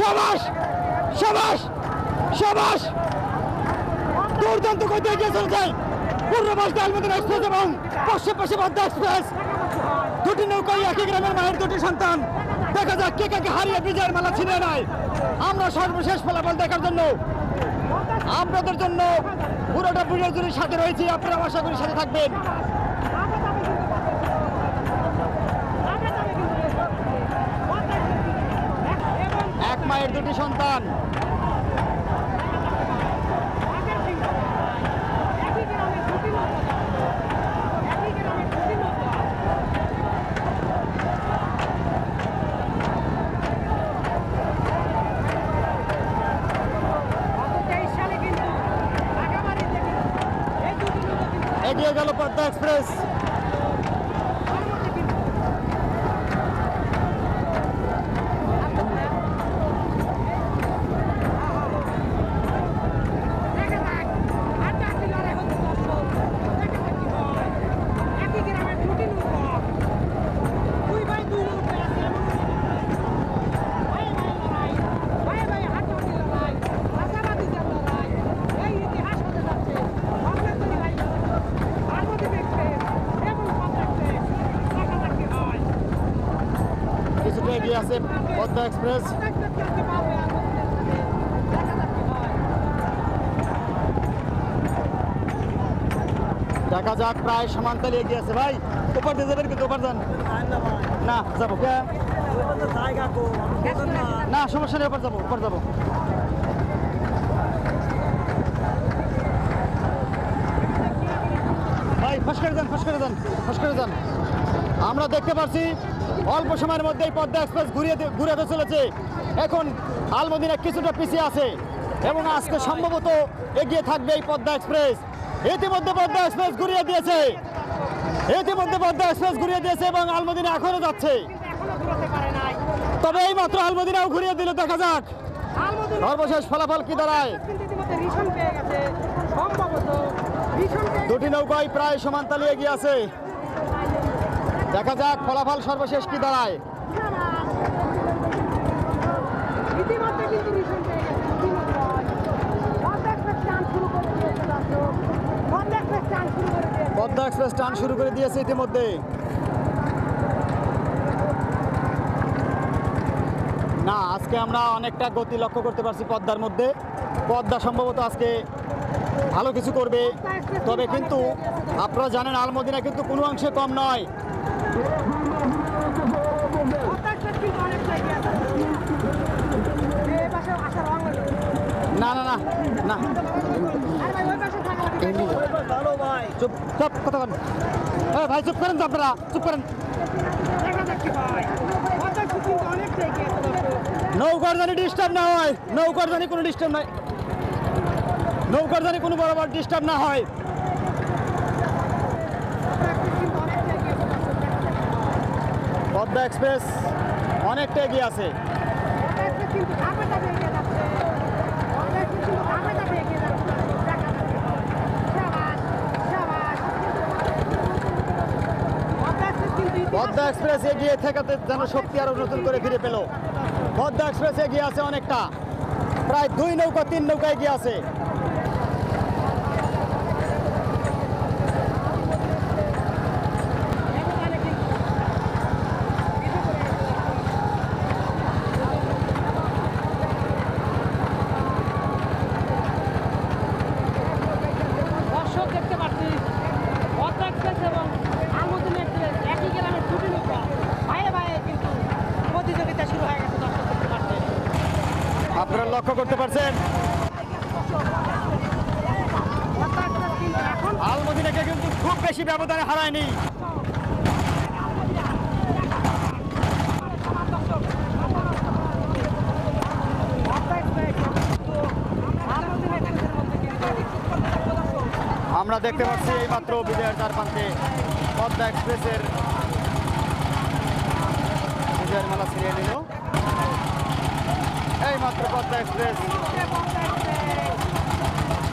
সাবাস সাবাস সাবাস। দুর্দান্ত করতে এগিয়ে চলেছে। পূর্ণবাস ডালমদিনা এক্সপ্রেস এবং পাশে পাশে বাদ্দা এক্সপ্রেস। দুটি নৌকায় একই গ্রামের মায়ের দুটি সন্তান। দেখা যাক কে কাকে হারিয়ে বিজয়ের মালা ছিনিয়ে নেয়। আমরা সর্বশেষ ফলাফল দেখার জন্য আপনাদের জন্য পুরোটা ভিডিও জুড়ে সাথে রয়েছি। আপনারা আশা করি সাথে থাকবেন। মায়ের দুটি সন্তান। এগিয়ে গেল পদ্মা এক্সপ্রেস কিছুটা এগিয়ে আছে পদ্মা এক্সপ্রেস দেখা যাক, প্রায় সমান্তালে এগিয়ে আছে। ভাই ওপার দিয়ে যাবেন কিন্তু ওপার যান। না, যাব। না, সমস্যা নেই ওপার যাব ওপার যাব। ভাই, ফস করে যান, ফস করে যান, ফস করে যান। আমরা দেখতে পাচ্ছি অল্প সময়ের মধ্যেই পদ্মা এক্সপ্রেস ঘুরিয়ে দি- ঘুরে চলেছে। এখন আলমদিনা কিছুটা পিছিয়ে আছে এবং আজকে সম্ভবত এগিয়ে থাকবে এই পদ্মা এক্সপ্রেস। ইতিমধ্যে পদ্মা এক্সপ্রেস ঘুরিয়ে দিয়েছে। ইতিমধ্যে পদ্মা এক্সপ্রেস ঘুরিয়ে দিয়েছে এবং আলমদিনা এখনও যাচ্ছে। তবে এই মাত্র আলমদিনাও ঘুরিয়ে দিল দেখা যাক। সর্বশেষ ফলাফল কি দাঁড়ায়? দুটি নৌকায় প্রায় সমান তালে এগিয়ে আছে। দেখা যাক ফলাফল সর্বশেষ কি দাঁড়ায়। পদ্মা এক্সপ্রেস টান শুরু করে দিয়েছে ইতিমধ্যে। না আজকে আমরা অনেকটা গতি লক্ষ্য করতে পারছি পদ্মার মধ্যে। পদ্মা সম্ভবত আজকে ভালো কিছু করবে। তবে কিন্তু আপনারা জানেন আলমদিনা কিন্তু কোনো অংশে কম নয়। না না না না। চুপ চুপ, কথা বলেন ভাই, চুপ করেন তো আপনারা, চুপ করেন। নৌকার জানি ডিস্টার্ব না হয় নৌকার জানি কোনো ডিস্টার্ব নাই। নৌকার জানি কোনো বরাবর ডিস্টার্ব না হয়। পদ্মা এক্সপ্রেস অনেকটা এগিয়ে আছে। পদ্মা এক্সপ্রেস এগিয়ে থেকাতে যেন শক্তি আরও নতুন করে ফিরে পেল। পদ্মা এক্সপ্রেস এগিয়ে আছে অনেকটা। প্রায় দুই নৌকা, তিন নৌকা এগিয়ে আছে একেবারে কিন্তু পিছু পড়ে গেছে দর্শক। দর্শক দেখতে পাচ্ছি পদ্মা এক্সপ্রেস এবং আলমদিন এক্সপ্রেস একই গ্রামের দুটি নৌকা ভাইয়ে ভাইয়ে কিন্তু প্রতিযোগিতা শুরু হয়ে গেছে দর্শক দেখতে পাচ্ছেন আপনারা লক্ষ্য করতে পারছেন। আলমদিনাকে কিন্তু খুব বেশি ব্যবধানে হারায়নি। আমরা দেখতে পাচ্ছি এই মাত্র বিজয়ের চার প্রান্তে পদ্মা এক্সপ্রেসের বিজয়ের মেলা ছিনিয়ে নিল। এই মাত্র পদ্মা এক্সপ্রেস পদ্মা এক্সপ্রেস